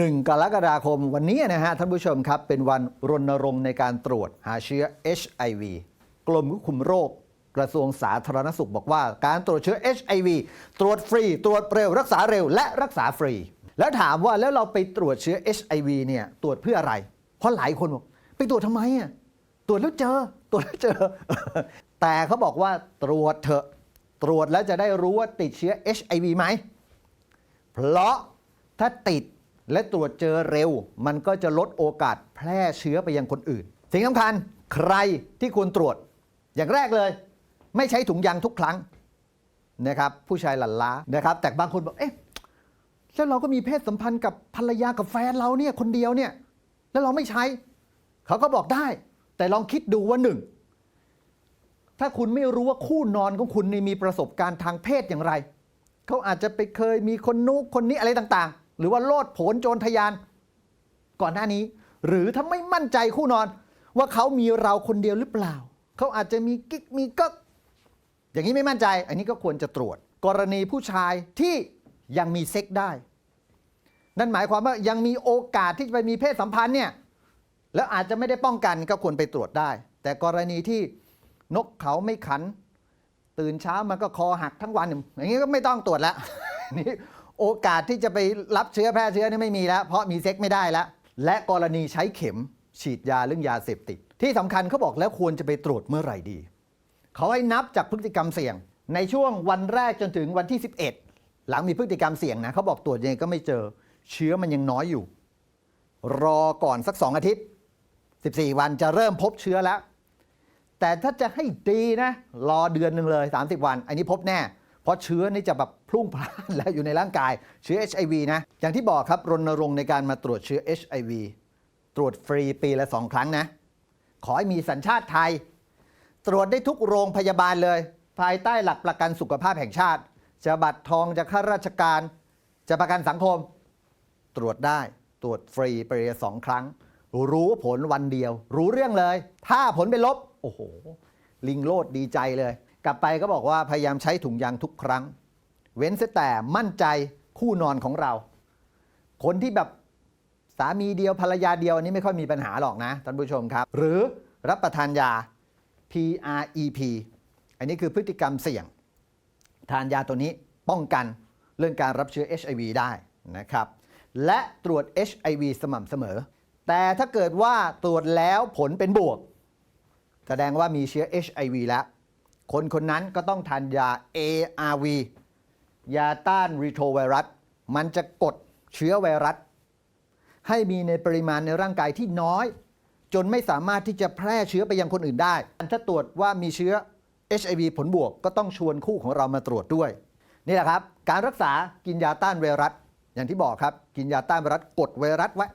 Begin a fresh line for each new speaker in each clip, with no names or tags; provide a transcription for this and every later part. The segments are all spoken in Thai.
1 กรกฎาคมวันนี้นะฮะท่านผู้ชมครับ เป็นวันรณรงค์ในการตรวจหาเชื้อ HIV กรมควบคุมโรคกระทรวงสาธารณสุขบอกว่า การตรวจเชื้อ HIV ตรวจฟรี ตรวจเร็วรักษาเร็วและรักษาฟรี แล้วถามว่าแล้วเราไปตรวจเชื้อ HIV เนี่ยตรวจเพื่ออะไร เพราะหลายคนบอกไปตรวจทำไมอะตรวจแล้วเจอ ตรวจแล้วเจอ แต่เขาบอกว่าตรวจเถอะตรวจแล้วจะได้รู้ว่าติดเชื้อ HIV ไหมเพราะถ้าติด และตรวจเจอเร็ว มันก็จะลดโอกาสแพร่เชื้อไปยังคนอื่น สิ่งสำคัญใครที่ควรตรวจ อย่างแรกเลย ไม่ใช้ถุงยางทุกครั้งนะครับผู้ชายหลั่นล้านะครับ แต่บางคนบอกเอ๊ะแล้วเราก็มีเพศสัมพันธ์กับภรรยากับแฟนเราเนี่ยคนเดียวเนี่ยแล้วเราไม่ใช้ เขาก็บอกได้ แต่ลองคิดดูว่าหนึ่งถ้าคุณไม่รู้ว่าคู่นอนของคุณนี่มีประสบการณ์ทางเพศอย่างไร เขาอาจจะไปเคยมีคนนู้คนนี้อะไรต่าง หรือว่าโลดโผนโจรทยาน ก่อนหน้านี้ หรือถ้าไม่มั่นใจคู่นอน ว่าเขามีเราคนเดียวหรือเปล่า เขาอาจจะมีกิ๊กมีก็อย่างนี้ไม่มั่นใจ อันนี้ก็ควรจะตรวจ กรณีผู้ชายที่ยังมีเซ็กได้ นั่นหมายความว่ายังมีโอกาสที่จะไปมีเพศสัมพันธ์เนี่ยแล้วอาจจะไม่ได้ป้องกันก็ควรไปตรวจได้ แต่กรณีที่นกเขาไม่ขัน ตื่นเช้ามันก็คอหักทั้งวันอย่างนี้ก็ไม่ต้องตรวจแล้วนี่ โอกาสที่จะไปรับเชื้อแพร่เชื้อนี่ไม่มีแล้ว เพราะมีเซ็กไม่ได้แล้ว และกรณีใช้เข็มฉีดยาเรื่องยาเสพติด ที่สำคัญเขาบอกแล้วควรจะไปตรวจเมื่อไหร่ดี เขาให้นับจากพฤติกรรมเสี่ยง ในช่วงวันแรกจนถึงวันที่ 11 หลังมีพฤติกรรมเสี่ยงนะเขาบอกตรวจยังไงก็ไม่เจอ เชื้อมันยังน้อยอยู่ รอก่อนสัก 2 อาทิตย์ 14 วันจะเริ่มพบเชื้อแล้ว แต่ถ้าจะให้ดีนะ รอเดือนหนึ่งเลย 30 วัน อันนี้พบแน่ เพราะเชื้อนี่จะแบบพุ่งพล่านแล้วอยู่ในร่างกายเชื้อ HIV นะ อย่างที่บอกครับรณรงค์ในการมาตรวจเชื้อ HIV ตรวจฟรีปีละ2ครั้งนะ ขอให้มีสัญชาติไทย ตรวจได้ทุกโรงพยาบาลเลย ภายใต้หลักประกันสุขภาพแห่งชาติ จะบัตรทองจะข้าราชการ จะประกันสังคม ตรวจได้ตรวจฟรีไปเลยสองครั้ง รู้ผลวันเดียว รู้เรื่องเลย ถ้าผลเป็นลบ โอ้โห ลิงโลดดีใจเลย กลับไปก็บอกว่าพยายามใช้ถุงยางทุกครั้ง เว้นแต่มั่นใจคู่นอนของเรา คนที่แบบสามีเดียวภรรยาเดียวอันนี้ไม่ค่อยมีปัญหาหรอกนะท่านผู้ชมครับ หรือรับประทานยา PREP อันนี้คือพฤติกรรมเสี่ยง ทานยาตัวนี้ป้องกันเรื่องการรับเชื้อ HIV ได้นะครับ และตรวจ HIV สม่ำเสมอ แต่ถ้าเกิดว่าตรวจแล้วผลเป็นบวก แสดงว่ามีเชื้อ HIV แล้ว คนคนนั้นก็ต้องทานยา ARV ยาต้านรีโทรไวรัส มันจะกดเชื้อไวรัส ให้มีในปริมาณในร่างกายที่น้อย จนไม่สามารถที่จะแพร่เชื้อไปยังคนอื่นได้ ถ้าตรวจว่ามีเชื้อ HIV ผลบวกก็ต้องชวนคู่ของเรามาตรวจด้วย นี่แหละครับ การรักษากินยาต้านไวรัส อย่างที่บอกครับ กินยาต้านไวรัสกดไวรัสไว้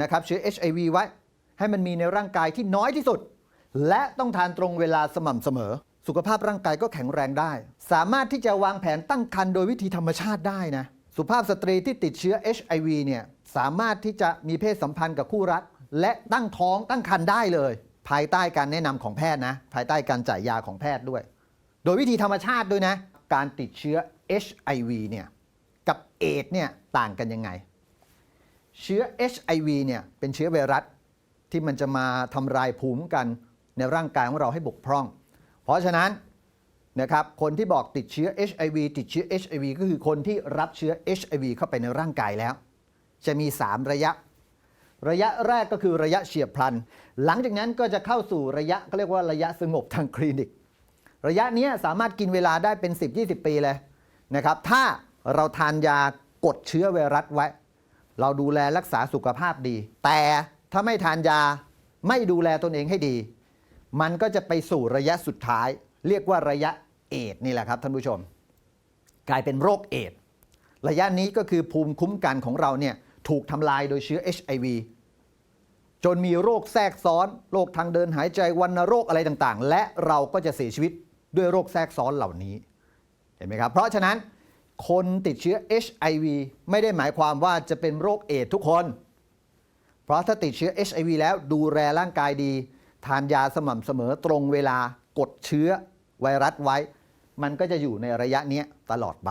นะครับเชื้อ HIV ไว้ ให้มันมีในร่างกายที่น้อยที่สุด และต้องทานตรงเวลาสม่ำเสมอ สุขภาพร่างกายก็แข็งแรงได้ สามารถที่จะวางแผนตั้งครรภ์โดยวิธีธรรมชาติได้นะสุภาพสตรีที่ติดเชื้อ HIV เนี่ยสามารถที่จะมีเพศสัมพันธ์กับคู่รัก และตั้งท้องตั้งครรภ์ได้เลย ภายใต้การแนะนำของแพทย์นะภายใต้การจ่ายยาของแพทย์ด้วย โดยวิธีธรรมชาติด้วยนะ การติดเชื้อ HIV เนี่ยกับเอดเนี่ยต่างกันยังไง เชื้อ HIV เนี่ยเป็นเชื้อไวรัสที่มันจะมาทำลายภูมิกันในร่างกายของเราให้บกพร่อง เพราะฉะนั้นนะครับคนที่บอกติดเชื้อ HIV ติดเชื้อ HIV ก็คือคนที่รับเชื้อ HIV เข้าไปในร่างกายแล้ว จะมี 3 ระยะ ระยะแรกก็คือระยะเฉียบพลัน หลังจากนั้นก็จะเข้าสู่ระยะเขาเรียกว่าระยะสงบทางคลินิก ระยะนี้สามารถกินเวลาได้เป็น 10-20 ปีเลยนะครับถ้าเราทานยากดเชื้อไวรัสไว้ เราดูแลรักษาสุขภาพดี แต่ถ้าไม่ทานยาไม่ดูแลตนเองให้ดี มันก็จะไปสู่ระยะสุดท้าย เรียกว่าระยะเอดส์นี่แหละครับท่านผู้ชม กลายเป็นโรคเอดส์ระยะนี้ก็คือภูมิคุ้มกันของเราเนี่ยถูกทำลายโดยเชื้อ HIV จนมีโรคแทรกซ้อน โรคทางเดินหายใจวัณโรคอะไรต่างๆ และเราก็จะเสียชีวิตด้วยโรคแทรกซ้อนเหล่านี้เห็นไหมครับ เพราะฉะนั้นคนติดเชื้อ HIV ไม่ได้หมายความว่าจะเป็นโรคเอดส์ทุกคน เพราะถ้าติดเชื้อ HIV แล้วดูแลร่างกายดี ทานยาสม่ำเสมอตรงเวลากดเชื้อไวรัสไว้ มันก็จะอยู่ในระยะเนี้ยตลอดไป